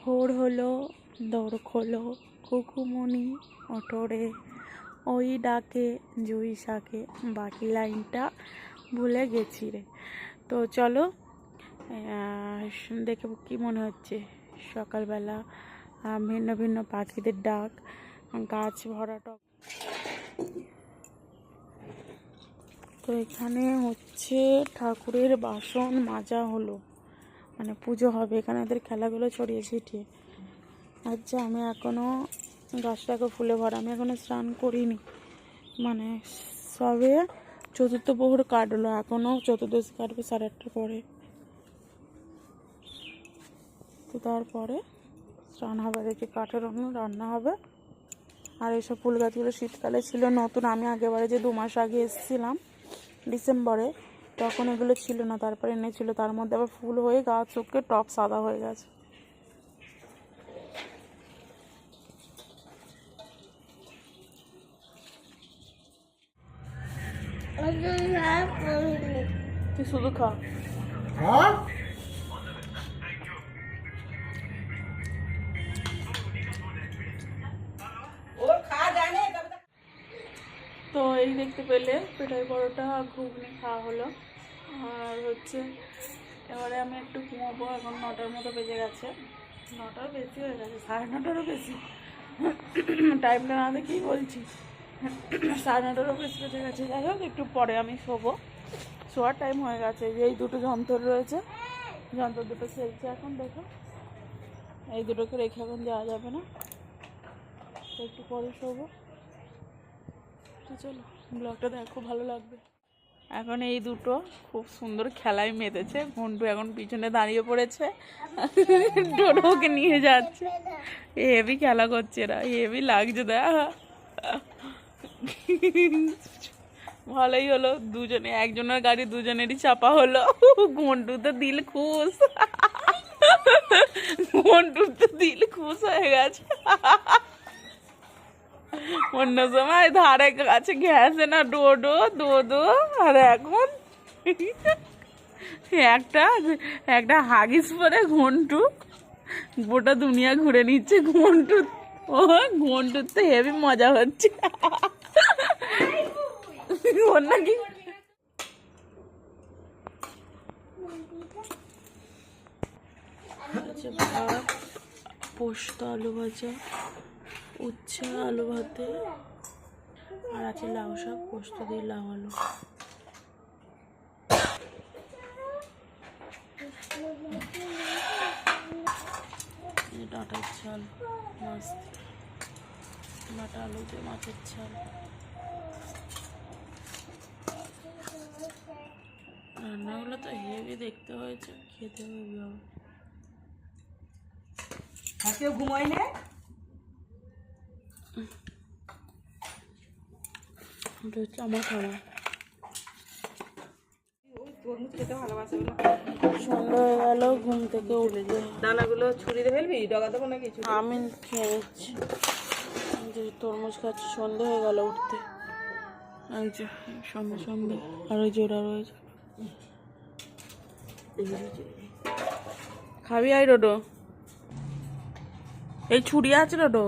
ভোর হলো, দৌড় খোলো কুকুমনি ওঠরে ওই ডাকে, জুই শাকে, বাকি লাইনটা ভুলে গেছি রে। তো চলো দেখে কি মনে হচ্ছে? সকালবেলা ভিন্ন ভিন্ন পাখিদের ডাক, গাছ ভরা টক। তো এখানে হচ্ছে ঠাকুরের বাসন মাজা হলো। মানে পুজো হবে, এখানে ওদের খেলাগুলো ছড়িয়ে ছিটিয়ে। আচ্ছা আমি এখনও গাছটাকে ফুলে ভরা, আমি এখনও স্নান করিনি। মানে সবে চতুর্থ প্রহর কাটলো এখনও চতুর্দশী কাটবে সাড়ে আটটার পরে। তো তারপরে স্নান হবে, দেখি কাঠের অন্য রান্না হবে। আর এইসব ফুল গাছগুলো শীতকালে ছিল নতুন, আমি আগেবারে যে দু মাস আগে এসেছিলাম, ডিসেম্বরে তখন এগুলো ছিল না তারপরে এনেছিল। তার মধ্যে আবার ফুল হয়ে গাছ শুকিয়ে টপ সাদা হয়ে গেছে। তুই শুধু খা। তো এই দেখতে পেলে পেটাই পরোটা ঘুগনি খাওয়া হলো। আর হচ্ছে, এবারে আমি একটু ঘুমাবো, এখন নটার মতো বেজে গেছে। নটার বেশি হয়ে গেছে, সাড়ে নটারও বেশি। টাইমটা না দেখি বলছি? সাড়ে নটারও বেশি বেজে গেছে। যাই হোক, একটু পরে আমি শোবো। শোয়ার টাইম হয়ে গেছে। যে, এই দুটো যন্ত্র রয়েছে। যন্ত্র দুটো খেলছে এখন, দেখো। এই দুটোকে রেখে এখন যাওয়া যাবে না। একটু পরে শোবো। চলো ব্লগটা দেখো, ভালো লাগবে। এখন এই দুটো খুব সুন্দর খেলায় মেতেছে। ঘন্টু এখন পিছনে দাঁড়িয়ে পড়েছে। ডোডোকে নিয়ে যাচ্ছে। হেভি খেলা করছে এরা। হেভি লাগছে দেখ। ভালোই হলো। দুজনে, একজনের গাড়ি দুজনেরই চাপা হলো। ঘন্টু তো দিল খুশ। ঘন্টুর তো দিল খুশ হয়ে গেছে। অন্য সময় ধারে কাছে ঘেসে না ডোডো দোদো আর এখন একটা একটা হাগিস পরে ঘন্টু, গোটা দুনিয়া ঘুরে নিচ্ছে ঘন্টু। ও ঘন্টুর তো হেভি মজা হচ্ছে। ওর পোস্ত আলু ভাজা। উচ্ছে, আলু ভাতে, আর আছে লাউ শাক, পোস্ত দিয়ে লাউ আলু। ডাঁটার ঝাল মাছ। ডাঁটা আলু দিয়ে মাছের ঝাল রান্নাগুলো তো হেভি দেখতে হয়েছে, খেতে হবে। ঘুমাই নে এটা হচ্ছে আমার বলে সন্ধ্যা হয়ে গেল। ঘুম থেকে উঠে দানাগুলো ফেলবি? ডগা দেবো নাকি ছুরি? আমি খেয়ে নিচ্ছি। যে তরমুজ খাচ্ছি সন্ধে হয়ে গেল উঠতে। এই যে সন্ধে সন্ধে। আর ওই জোড়া রয়েছে। খাবি আই রোডো? এই ছুরি আছে রোডো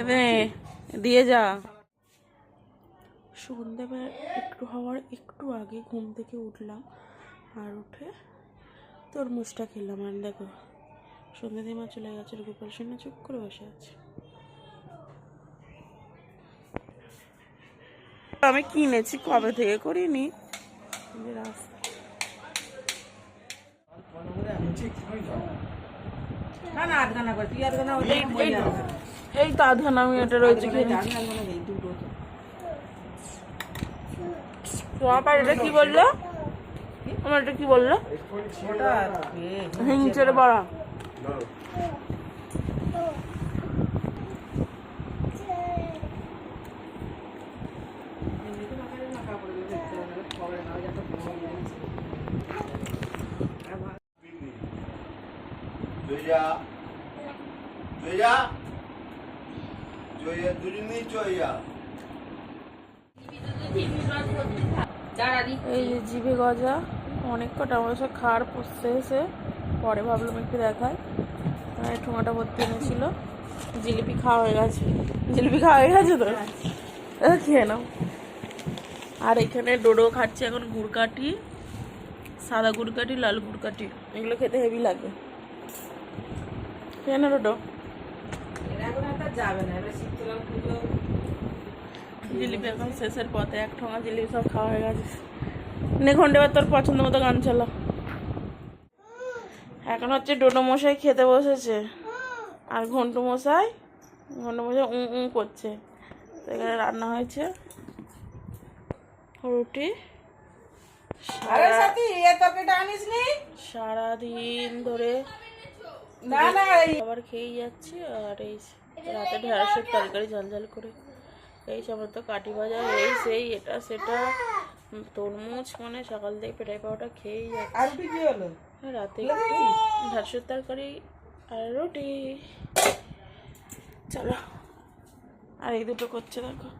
এনে দিয়ে যা। সন্ধেবেলা একটু হওয়ার একটু আগে ঘুম থেকে উঠলাম আর উঠে তরমুজটা খেলাম। আর দেখো সন্ধ্যে দিমা চলে গেছে গোপাল সেনা চুপ করে বসে আছে। আমি কিনেছি কবে থেকে করিনি? রাস্তা না না আধ করে। তুই আধ গানা এই তো আধান আমি এটা রয়েছে তোমার এটা কি বলল? আমার এটা কি বলল? হিংচের বড়া। এই যে জিভে গজা, অনেক কটা, আমার সব পুষতে এসে পরে ভাবলাম একটু দেখায় হ্যাঁ, ঠোঁমাটা ভর্তি এনেছিল। জিলিপি খাওয়া হয়ে গেছে। জিলিপি খাওয়া হয়ে গেছে তো? খেয়ে নাও। আর এখানে ডোডো খাচ্ছে এখন গুড়কাঠি সাদা গুড়কাঠি লাল গুড়কাঠি এগুলো খেতে হেভি লাগে। খেয়ে না এখন একটা যাবে না এবার শীতলা পুজো। জিলিপি এখন শেষের পথে এক ঠোঙা জিলিপি সব খাওয়া হয়ে গেছে। নে ঘন্টে তোর পছন্দ মতো গান চালা। এখন হচ্ছে ডোডো মশাই খেতে বসেছে। আর ঘন্টু মশাই ঘন্টু মশাই উঁ উঁ করছে। তো এখানে রান্না হয়েছে। রুটি। সারাদিন ধরে না না এই খাবার খেয়েই যাচ্ছি আর এই রাতে ঢেঁড়সের তরকারি ঝাল ঝাল করে। এই সমস্ত কাটি ভাজা এই সেই এটা সেটা তরমুজ মানে সকাল থেকে পেটাই পাওয়াটা খেয়েই যাচ্ছি। আর কি হলো? রাতে ঢেঁড়সের তরকারি আর রুটি। চলো আর এই দুটো করছে দেখো।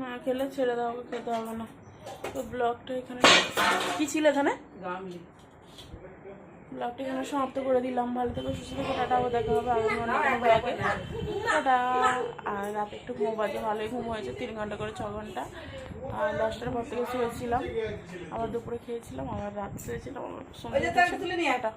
না খেলে ছেড়ে দাও খেতে হবে না। তো ব্লগটা এখানে কি ছিল এখানে? গামলি। ব্লগটা এখানে সমাপ্ত করে দিলাম। ভালো থেকে সুস্থ থেকে টাটা আবার দেখা হবে আগামী অন্য কোনো ব্লগে। টাটা। আর রাতে একটু ঘুম বাজে ভালোই ঘুম হয়েছে তিন ঘণ্টা করে ছ ঘণ্টা। আর দশটার পর থেকে শুয়েছিলাম। আবার দুপুরে খেয়েছিলাম আবার রাত শুয়েছিলাম আমার সন্ধ্যে। টাটা।